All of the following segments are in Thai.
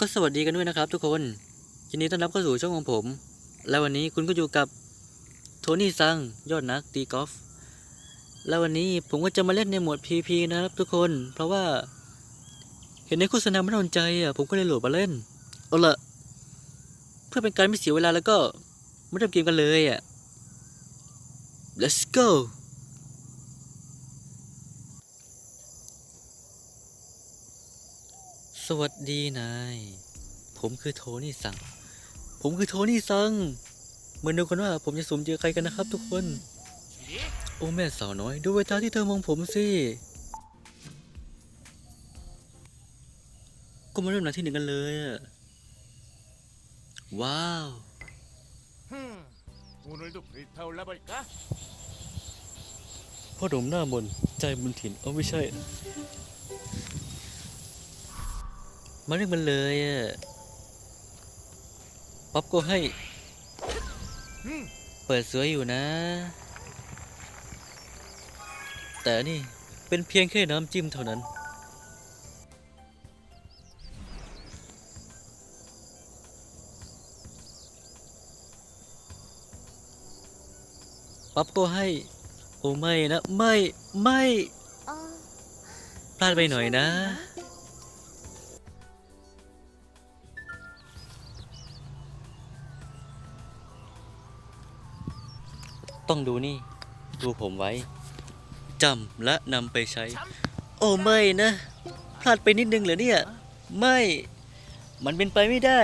ก็สวัสดีกันด้วยนะครับทุกคนยินดีต้อนรับเข้าสู่ช่องของผม และวันนี้คุณก็อยู่กับโทนี่ซังยอดนักตีกอล์ฟและวันนี้ผมก็จะมาเล่นในโหมด PP นะครับทุกคน เพราะว่า เห็นในโฆษณาไม่โดนใจอะผมก็เลยโหลดมาเล่นเอาละเพื่อเป็นการไม่เสียเวลาแล้วก็มาเริ่มเกมกันเลยอะ let's go สวัสดีนาย ผมคือโทนี่ซัง ผมคือโทนี่ซังเหมือนดูกันว่าผมจะสุ่มเจอใครกันนะครับทุกคน โอ้แม่สาวน้อย ดูเวลาที่เธอมองผมสิ ก็มาเริ่มหนังที่หนึ่งกันเลยอะว้าว 흠, 오늘도 불타올라 볼까? พ่อหนุ่มหน้ามน ใจมุนถิ่นเออไม่ใช่ มาเรื่องมันเลยอะป๊อปก็ให้ 흠, เปิดสวยอยู่นะ แต่นี่เป็นเพียงแค่น้ำจิ้มเท่านั้น ป๊อปก็ให้ โอ้ไม่นะ ไม่ ไม่ 어, พลาดไปหน่อยนะ ต้องดูนี่ ดูผมไว้จำและนำไปใช้ โอ้ไม่นะ พลาดไปนิดนึงเหรอเนี่ย ไม่ มันเป็นไปไม่ได้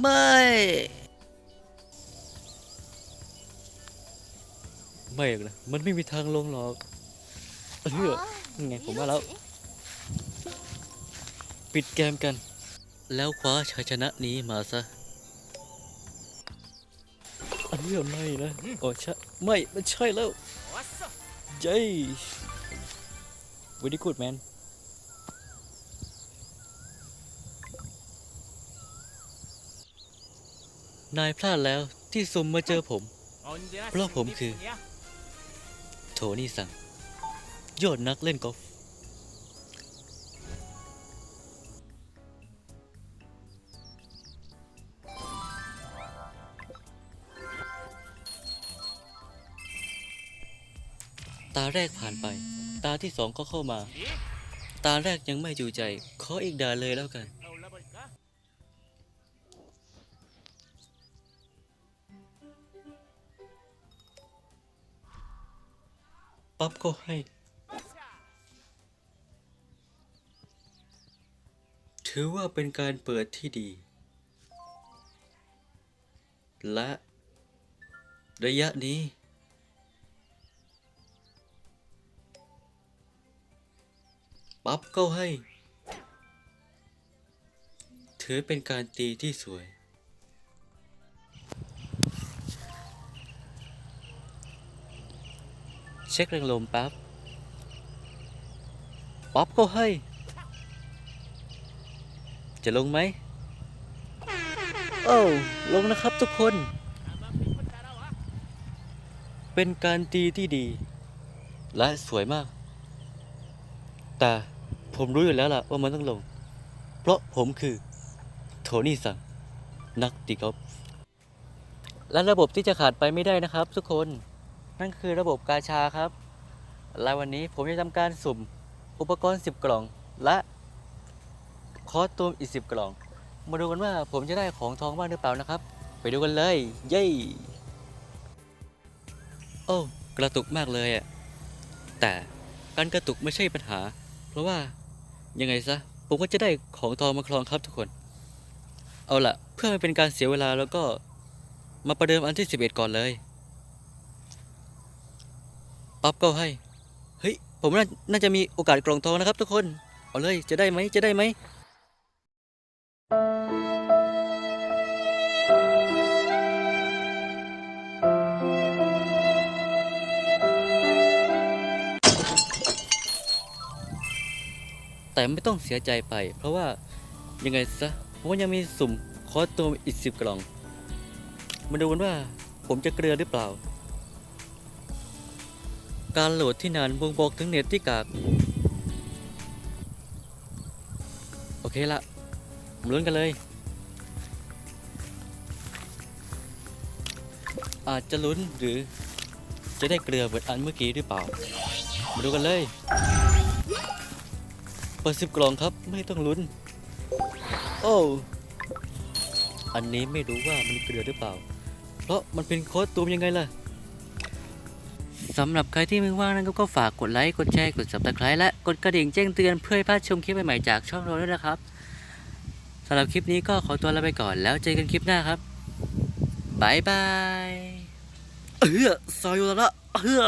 ไม่ ไม่หรอกนะมันไม่มีทางลงหรอกเออ 아, ไงผมว่าแล้ว ปิดเกมกัน แล้วคว้าชัยชนะนี้มาซะ เยี่ยไม่นะโอ้ใช่ไม่มันใช่แล้วเยวิดีกูดแมนนายพลาดแล้วที่ซุมมาเจอผม เพราะผมคือ โทนี่สังยอดนักเล่นกอล์ฟ ตาแรกผ่านไป ตาที่สองก็เข้ามา ตาแรกยังไม่จูใจ ขออีกด่าเลยแล้วกัน ปั๊บก็ให้ ถือว่าเป็นการเปิดที่ดี และ ระยะนี้ ปั๊บเข้าให้ ถือเป็นการตีที่สวย เช็คแรงลมปั๊บ ปั๊บเข้าให้ จะลงไหมโอ้ลงนะครับทุกคน เป็นการตีที่ดี และสวยมาก แต่ ผมรู้อยู่แล้วล่ะว่ามันต้องลง เพราะผมคือโทนี่สังนักตีกอล์ฟและระบบที่จะขาดไปไม่ได้นะครับ ทุกคน นั่นคือระบบกาชาครับและวันนี้ผมจะทำการสุ่มอุปกรณ์ 10 กล่อง และคอสตูมอีก 10 กล่อง มาดูกันว่าผมจะได้ของทองบ้างหรือเปล่านะครับ ไปดูกันเลย เย้โอ้กระตุกมากเลยอะแต่การกระตุกไม่ใช่ปัญหา เพราะว่า ยังไงซะผมก็จะได้ของทองมาครองครับทุกคน เอาละเพื่อไม่เป็นการเสียเวลาแล้วก็มาประเดิมอันที่สิบเอ็ดก่อนเลย ปั๊บก็ให้ เฮ้ย ผมน่าน่าจะมีโอกาสกรองทองนะครับทุกคน เอาเลยจะได้ไหมจะได้ไหม แต่ไม่ต้องเสียใจไป เพราะว่ายังไงซะผมยังมีสุ่มคอสตูมอีกสิบกล่อง มาดูกันว่าผมจะเกลือหรือเปล่า การโหลดที่นานบ่งบอกถึงเน็ตที่กาก โอเคละมาลุ้นกันเลย อาจจะลุ้นหรือจะได้เกลือเหมือนอันเมื่อกี้หรือเปล่า มาดูกันเลย ปิดสิบกล่องครับ ไม่ต้องลุ้น โอ้ อันนี้ไม่รู้ว่ามันเกลือหรือเปล่า เพราะมันเป็นโค้ดตูมยังไงล่ะสำหรับใครที่มึงว่างนะครับก็ฝากกดไลค์ กดแชร์ กด subscribe และกดกระดิ่งแจ้งเตือนเพื่อให้พลาดชมคลิปใหม่ๆจากช่องเราด้วยนะครับสำหรับคลิปนี้ก็ขอตัวลาไปก่อนแล้วเจอกันคลิปหน้าครับบายบายเออซอยอยู่แล้วเออ